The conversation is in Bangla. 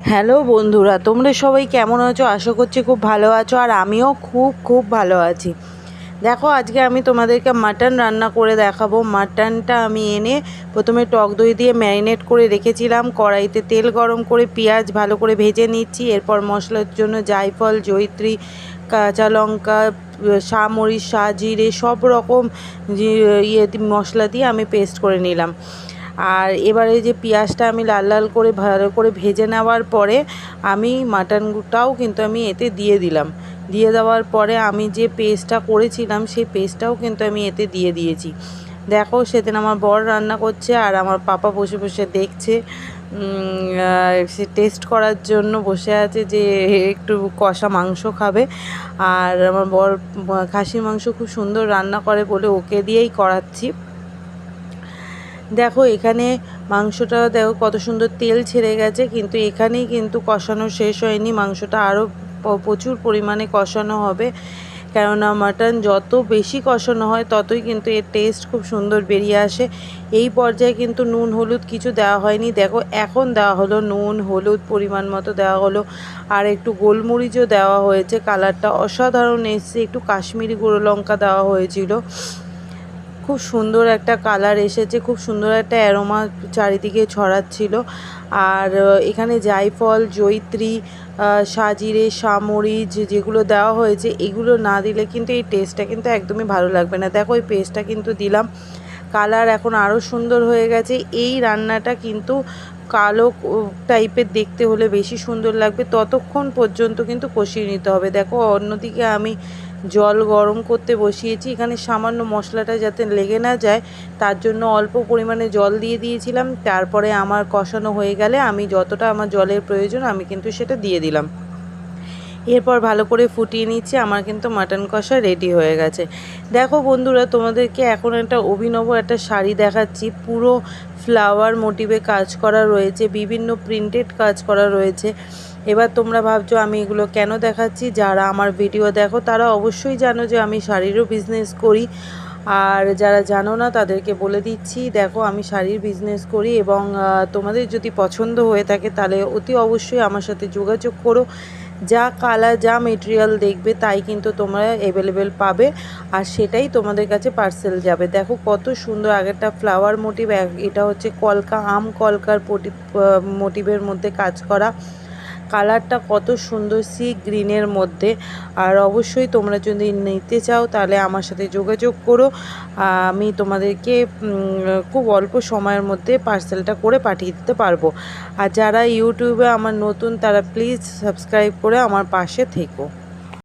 হ্যালো বন্ধুরা, তোমরা সবাই কেমন আছো? আশা করছি খুব ভালো আছো আর আমিও খুব খুব ভালো আছি। দেখো, আজকে আমি তোমাদেরকে মাটন রান্না করে দেখাবো। মাটনটা আমি এনে প্রথমে টক দই দিয়ে ম্যারিনেট করে রেখেছিলাম। কড়াইতে তেল গরম করে পেঁয়াজ ভালো করে ভেজে নিচ্ছি। এরপর মশলার জন্য জায়ফল, জয়িত্রী, কাঁচা লঙ্কা শামরিচ শাহ জিরে সব রকম ইয়ে মশলা দিয়ে আমি পেস্ট করে নিলাম। আর এবারে যে পেঁয়াজটা আমি লাল লাল করে ভালো করে ভেজে নেওয়ার পরে আমি মাটনটাও কিন্তু আমি এতে দিয়ে দিলাম। দিয়ে দেওয়ার পরে আমি যে পেস্টটা করেছিলাম, সেই পেস্টটাও কিন্তু আমি এতে দিয়ে দিয়েছি। দেখো সেদিন আমার বর রান্না করছে আর আমার পাপা বসে বসে দেখছে সে টেস্ট করার জন্য বসে আছে যে একটু কষা মাংস খাবে। আর আমার বর খাসির মাংস খুব সুন্দর রান্না করে বলে ওকে দিয়েই করাচ্ছি। দেখো, এখানে মাংসটা দেখো কত সুন্দর তেল ছেড়ে গেছে, কিন্তু এখানেই কিন্তু কষানো শেষ হয়নি। মাংসটা আরও প্রচুর পরিমাণে কষানো হবে, কেননা মাটন যত বেশি কষানো হয়, ততই কিন্তু এর টেস্ট খুব সুন্দর বেরিয়ে আসে। এই পর্যায়ে কিন্তু নুন, হলুদ কিছু দেওয়া হয়নি। দেখো, এখন দেওয়া হলো নুন, হলুদ পরিমাণ মতো দেওয়া হলো, আর একটু গোলমরিচও দেওয়া হয়েছে। কালারটা অসাধারণ এসছে, একটু কাশ্মীরি গুঁড়ো লঙ্কা দেওয়া হয়েছিল। খুব সুন্দর একটা কালার এসেছে, খুব সুন্দর একটা অ্যারোমা চারিদিকে ছড়াচ্ছিল। আর এখানে জায়ফল জৈত্রী সাজিরে সামরিচ যেগুলো দেওয়া হয়েছে, এগুলো না দিলে কিন্তু এই টেস্টটা কিন্তু একদমই ভালো লাগবে না। দেখো ওই পেস্টটা কিন্তু দিলাম। কালার এখন আরও সুন্দর হয়ে গেছে। এই রান্নাটা কিন্তু কালো টাইপের দেখতে হলে বেশি সুন্দর লাগবে। ততক্ষণ পর্যন্ত কিন্তু কষিয়ে নিতে হবে। দেখো, অন্যদিকে আমি জল গরম করতে বসিয়েছি। এখানে সামান্য মশলাটা যাতে লেগে না যায়, তার জন্য অল্প পরিমাণে জল দিয়ে দিয়েছিলাম। তারপরে আমার কষানো হয়ে গেলে আমি যতটা আমার জলের প্রয়োজন, আমি কিন্তু সেটা দিয়ে দিলাম। এরপর ভালো করে ফুটিয়ে নিচ্ছি, আমার কিন্তু মাটন কষা রেডি হয়ে গেছে। দেখো বন্ধুরা, তোমাদেরকে এখন একটা অভিনব একটা শাড়ি দেখাচ্ছি, পুরো ফ্লাওয়ার মোটিভে কাজ করা রয়েছে, বিভিন্ন প্রিন্টেড কাজ করা রয়েছে। এবার তোমরা ভাবছ, আমি এগুলো কেন দেখাচ্ছি? যারা আমার ভিডিও দেখো, তারা অবশ্যই জানো যে আমি শাড়িরও বিজনেস করি। আর যারা জানো না, তাদেরকে বলে দিচ্ছি, দেখো আমি শাড়ির বিজনেস করি এবং তোমাদের যদি পছন্দ হয়ে থাকে, তাহলে অতি অবশ্যই আমার সাথে যোগাযোগ করো। যা কালার যা মেটেরিয়াল দেখবে, তাই কিন্তু তোমরা অ্যাভেলেবেল পাবে। আর সেটাই তোমাদের কাছে পার্সেল যাবে। দেখো কত সুন্দর আগেরটা ফ্লাওয়ার মোটিভ এটা হচ্ছে কলকা, আম কলকার মোটিভের মধ্যে কাজ করা। কালারটা কত সুন্দর সি গ্রিনের মধ্যে। আর অবশ্যই তোমরা যদি নিতে চাও তাহলে আমার সাথে যোগাযোগ করো। আমি তোমাদেরকে খুব অল্প সময়ের মধ্যে পার্সেলটা করে পাঠিয়ে দিতে পারব। আর যারা ইউটিউবে আমার নতুন তারা প্লিজ সাবস্ক্রাইব করে আমার পাশে থেকো।